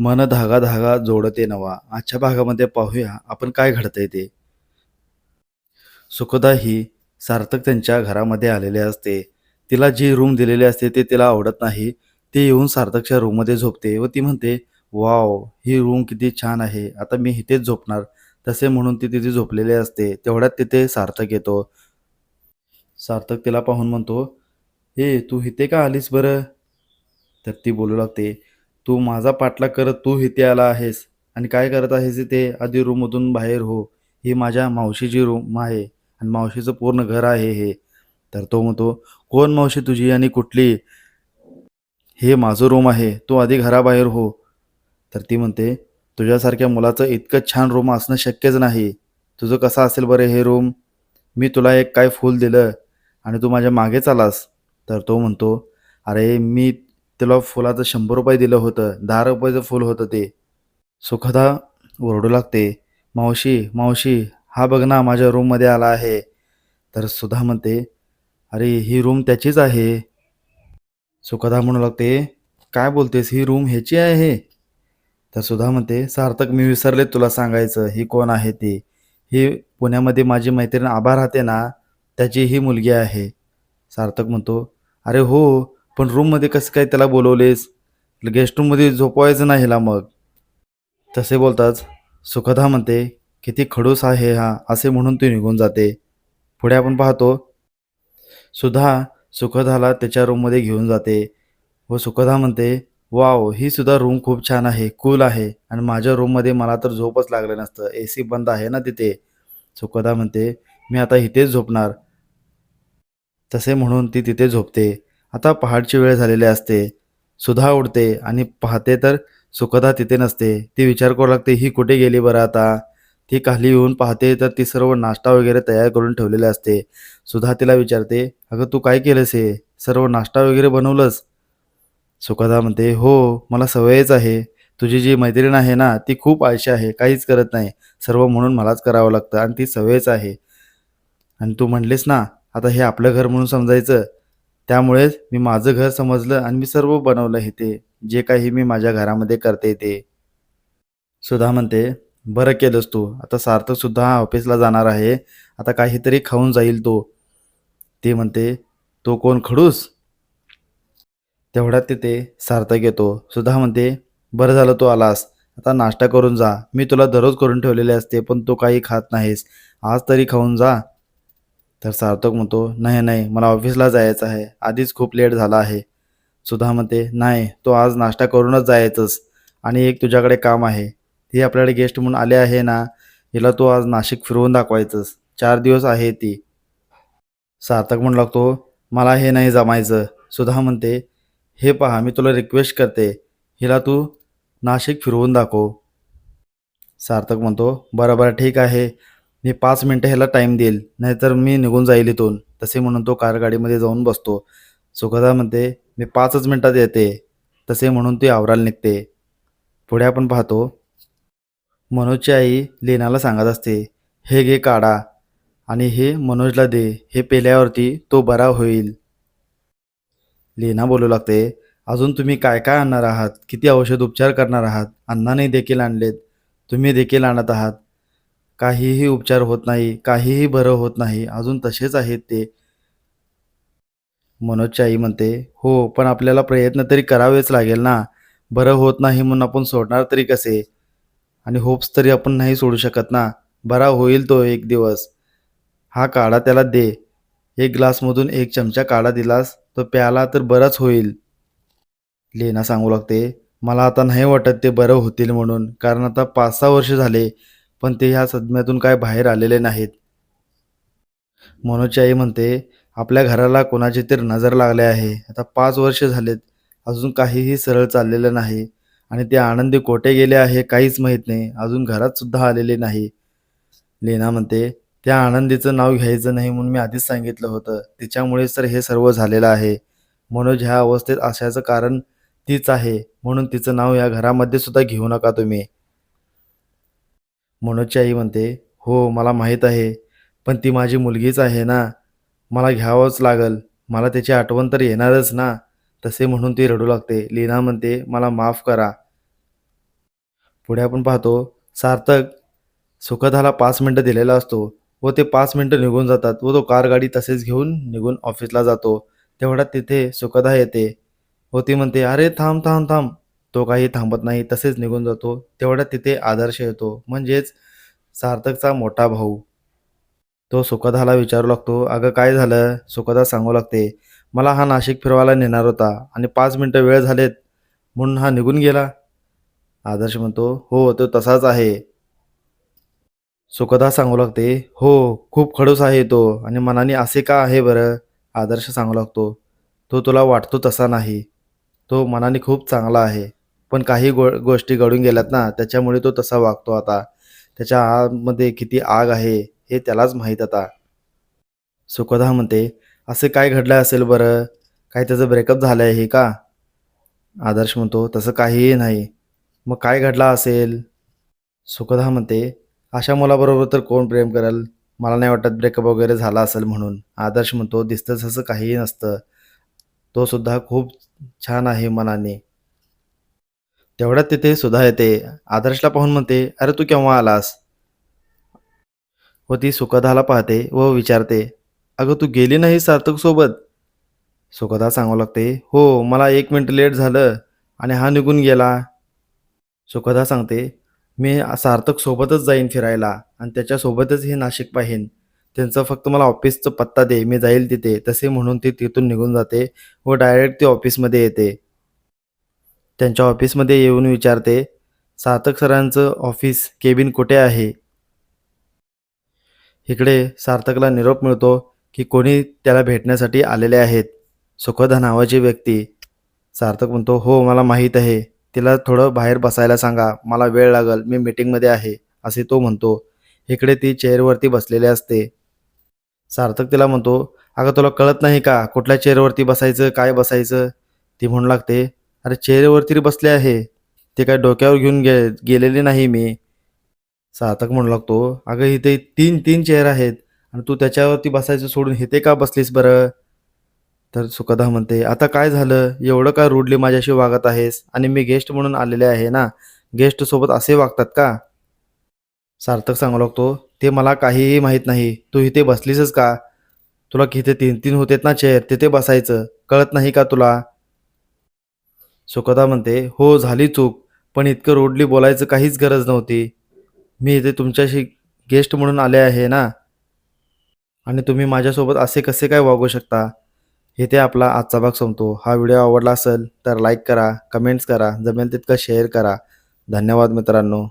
मन धागा धागा जोडते नवा. आजच्या भागामध्ये पाहूया आपण काय घडतंय ते. सुखदा ही सार्थक त्यांच्या घरामध्ये आलेले असते. तिला जी रूम दिलेली असते ते तिला आवडत नाही. ती येऊन सार्थकच्या रूममध्ये झोपते व ती म्हणते वाव ही रूम किती छान आहे. आता मी इथेच झोपणार. तसे म्हणून ती तिथे झोपलेली असते. तेवढ्यात तिथे सार्थक येतो. सार्थक तिला पाहून म्हणतो हे तू इथे का आलीस बरं? तर ती बोलू लागते तू माझा पाठलाग करत तू इथे आला आहेस. आणि काय करत आहेस इथे? आधी रूममधून बाहेर हो. ही माझ्या मावशीची रूम आहे. आणि मावशीचं पूर्ण घर आहे हे. तर तो म्हणतो कोण मावशी तुझी आणि कुठली? हे माझं रूम आहे. तू आधी घराबाहेर हो. तर ती म्हणते तुझ्यासारख्या मुलाचं इतकं छान रूम असणं शक्यच नाही. तुझं कसं असेल बरं हे रूम? मी तुला एक काय फूल दिलं आणि तू माझ्या मागेच आलास तर तो म्हणतो अरे मी त्याला फुलाचं शंभर रुपये दिलं होतं. दहा रुपयाचं फूल होतं ते. सुखदा ओरडू लागते मावशी मावशी हा बघ ना माझ्या रूममध्ये आला आहे. तर सुधा म्हणते अरे ही रूम त्याचीच आहे. सुखदा म्हणू लागते काय बोलतेस ही रूम ह्याची आहे? तर सुधा म्हणते सार्थक मी विसरले तुला सांगायचं ही कोण आहे ती? ही पुण्यामध्ये माझी मैत्रीण आभा राहते ना त्याची ही मुलगी आहे. सार्थक म्हणतो अरे हो पण रूममध्ये कसं काय त्याला बोलवलेस? गेस्ट रूममध्ये झोपवायचं नाही हिला मग. तसे बोलताच सुखदा म्हणते किती खडूस आहे हा असे म्हणून ती निघून जाते. पुढे आपण पाहतो सुधा सुखदाला त्याच्या रूममध्ये घेऊन जाते व सुखदा म्हणते वाव ही सुद्धा रूम खूप छान आहे कूल आहे आणि माझ्या रूममध्ये मला तर झोपच लागलं नसतं ए सी बंद आहे ना तिथे. सुखदा म्हणते मी आता इथेच झोपणार. तसे म्हणून ती तिथे झोपते. आता पहाटची वेळ झालेली असते. सुधा उडते आणि पाहते तर सुखदा तिथे नसते. ती विचार करू लागते ही कुठे गेली बरं आता? ती खाली येऊन पाहते तर ती सर्व नाश्ता वगैरे तयार करून ठेवलेले असते. सुधा तिला विचारते अगं तू काय केलंस हे? सर्व नाश्ता वगैरे बनवलंस? सुखदा म्हणते हो मला सवयच आहे. तुझी जी मैत्रीण आहे ना ती खूप आळशी आहे काहीच करत नाही. सर्व म्हणून मलाच करावं लागतं आणि ती सवयच आहे. आणि तू म्हणलीस ना आता हे आपलं घर म्हणून समजायचं. त्यामुळेच मी माझं घर समजलं आणि मी सर्व बनवलं हे ते जे काही मी माझ्या घरामध्ये करते ते सुधा म्हणते बरं केलंस तू. आता सार्थकसुद्धा ऑफिसला जाणार आहे. आता काहीतरी खाऊन जाईल तो. ते म्हणते तो कोण खडूस? तेवढ्यात तिथे सार्थक येतो. सुधा म्हणते बरं झालं तू आलास. आता नाश्ता करून जा. मी तुला दररोज करून ठेवलेले असते पण तू काही खात नाहीस. आज तरी खाऊन जा. तर सार्थक म्हणतो नाही नाही मला ऑफिसला जायचं आहे. आधीच खूप लेट झाला आहे. सुधा म्हणते नाही तो आज नाश्ता करूनच जायचंच आणि एक तुझ्याकडे काम आहे. ती आपल्याकडे गेस्ट म्हणून आले आहे ना हिला तू आज नाशिक फिरवून दाखवायचंस. चार दिवस आहे ती. सार्थक म्हणू लागतो मला हे नाही जमायचं. सुधा म्हणते हे पहा मी तुला रिक्वेस्ट करते. हिला तू नाशिक फिरवून दाखव. सार्थक म्हणतो बरं बरं ठीक आहे. मी पाच मिनटं ह्याला टाईम देईल नाहीतर मी निघून जाईल इथून. तसे म्हणून तो कार गाडीमध्ये जाऊन बसतो. सुखदा म्हणते मी पाचच मिनटात येते. तसे म्हणून ती आवराला निघते. पुढे आपण पाहतो मनोजची आई लेनाला सांगत असते हे घे काढा आणि हे मनोजला दे. हे पेल्यावरती तो बरा होईल. लेना बोलू लागते अजून तुम्ही काय काय आणणार आहात? किती औषध उपचार करणार आहात? अण्णाने देखील आणलेत. तुम्ही देखील आणत आहात. काहीही उपचार होत नाही काहीही बरं होत नाही अजून तसेच आहेत ते. मनोजची आई म्हणते हो पण आपल्याला प्रयत्न तरी करावेच लागेल ना. बरं होत नाही म्हणून आपण सोडणार तरी कसे? आणि होप्स तरी आपण नाही सोडू शकत ना. बरा होईल तो एक दिवस. हा काढा त्याला दे. एक ग्लासमधून एक चमचा काढा दिलास तो प्याला तर बरंच होईल. लेना सांगू लागते मला आता नाही वाटत ते बरं होतील म्हणून कारण आता पाच सहा वर्ष झाले पण ते ह्या सदम्यातून काय बाहेर आलेले नाहीत. मनोजची आई म्हणते आपल्या घराला कोणाची तरी नजर लागली आहे. आता पाच वर्ष झालेत. अजून काहीही सरळ चाललेलं नाही. आणि ते आनंदी कोठे गेले आहे काहीच माहीत नाही. अजून घरात सुद्धा आलेले नाही. लेना म्हणते त्या आनंदीचं नाव घ्यायचं नाही म्हणून मी आधीच सांगितलं होतं. तिच्यामुळेच तर हे सर्व झालेलं आहे. मनोज ह्या अवस्थेत असण्याचं कारण तीच आहे. म्हणून तिचं नाव या घरामध्ये सुद्धा घेऊ नका तुम्ही. मनोजची आई म्हणते हो मला माहीत आहे पण ती माझी मुलगीच आहे ना. मला घ्यावंच लागल. मला त्याची आठवण तर येणारच ना. तसे म्हणून ती रडू लागते. लीना म्हणते मला माफ करा. पुढे आपण पाहतो सार्थक सुखदाला पाच मिनटं दिलेला असतो. व ते पाच मिनटं निघून जातात. व तो कार गाडी तसेच घेऊन निघून ऑफिसला जातो. तेवढ्यात तिथे सुखदा येते. व ती म्हणते अरे थांब थांब थांब. तो काही थांबत नाही तसेच निघून जातो. तेवढ्यात तिथे आदर्श येतो म्हणजेच सार्थकचा मोठा भाऊ. तो सुखदाला विचारू लागतो अगं काय झालं? सुखदा सांगू लागते. मला हा नाशिक फिरवायला नेणार होता आणि पाच मिनटं वेळ झालेत. म्हणून हा निघून गेला. आदर्श म्हणतो हो तो तसाच आहे. सुखदा सांगू लागते हो खूप खडूस आहे तो आणि मनाने असे का आहे बरं? आदर्श सांगू लागतो तो तुला वाटतो तसा नाही. तो मनाने खूप चांगला आहे. पण काही गो गोष्टी घडून गेल्यात ना त्याच्यामुळे तो तसा वागतो आता. त्याच्या आतमध्ये किती आग आहे हे त्यालाच माहीत आता. सुखदा म्हणते असे काय घडलं असेल बरं? काय त्याचं ब्रेकअप झालं आहे हे का? आदर्श म्हणतो तसं काहीही नाही. मग काय घडला असेल? सुखदा म्हणते अशा मुलाबरोबर तर कोण प्रेम करेल? मला नाही वाटत ब्रेकअप वगैरे झाला असेल म्हणून. आदर्श म्हणतो दिसतं तसं काहीही नसतं. तो सुद्धा खूप छान आहे मनाने. तेवढ्यात तिथे सुधा येते आदर्शला पाहून म्हणते अरे तू केव्हा आलास? व ती सुखदाला पाहते व विचारते अगं तू गेली नाही सार्थक सोबत? सुखदा सांगू लागते हो मला एक मिनिट लेट झालं आणि हा निघून गेला. सुखदा सांगते मी सार्थक सोबतच जाईन फिरायला आणि त्याच्यासोबतच हे नाशिक पाहीन. त्यांचं फक्त मला ऑफिसचा पत्ता दे मी जाईल तिथे. तसे म्हणून ती तिथून निघून जाते व डायरेक्ट ती ऑफिसमध्ये येते. त्यांच्या ऑफिसमध्ये येऊन विचारते सार्थक सरांचं ऑफिस केबिन कुठे आहे? इकडे सार्थकला निरोप मिळतो की कोणी त्याला भेटण्यासाठी आलेले आहेत सुखदा नावाची व्यक्ती. सार्थक म्हणतो हो मला माहीत आहे. तिला थोडं बाहेर बसायला सांगा. मला वेळ लागल. मी मीटिंगमध्ये आहे असे तो म्हणतो. इकडे ती चेअरवरती बसलेली असते. सार्थक तिला म्हणतो अगं तुला कळत नाही का कुठल्या चेअरवरती बसायचं काय बसायचं? ती म्हणू लागते अरे चेअरवरती बसले आहे. ते काय डोक्यावर घेऊन गे गेलेले नाही मी. सार्थक म्हणू लागतो अगं इथे तीन तीन चेअर आहेत आणि तू त्याच्यावरती बसायचं सोडून इथे का बसलीस बरं? तर सुखदा म्हणते आता काय झालं? एवढं का रूडली माझ्याशी वागत आहेस? आणि मी गेस्ट म्हणून आलेले आहे ना? गेस्ट सोबत असे वागतात का? सार्थक सांगू लागतो ते मला काहीही माहीत नाही. तू इथे बसलीसच का? तुला इथे तीन तीन होतेत ना चेअर तिथे बसायचं. कळत नाही का तुला? सुखदा म्हणते हो झाली चूक पण इतकं रोडली बोलायचं काहीच गरज नव्हती. मी इथे तुमच्याशी गेस्ट म्हणून आले आहे ना? आणि तुम्ही माझ्यासोबत असे कसे काय वागू शकता? इथे आपला आजचा भाग संपतो. हा व्हिडिओ आवडला असेल तर लाईक करा कमेंट्स करा जमेल तितकं शेअर करा. धन्यवाद मित्रांनो.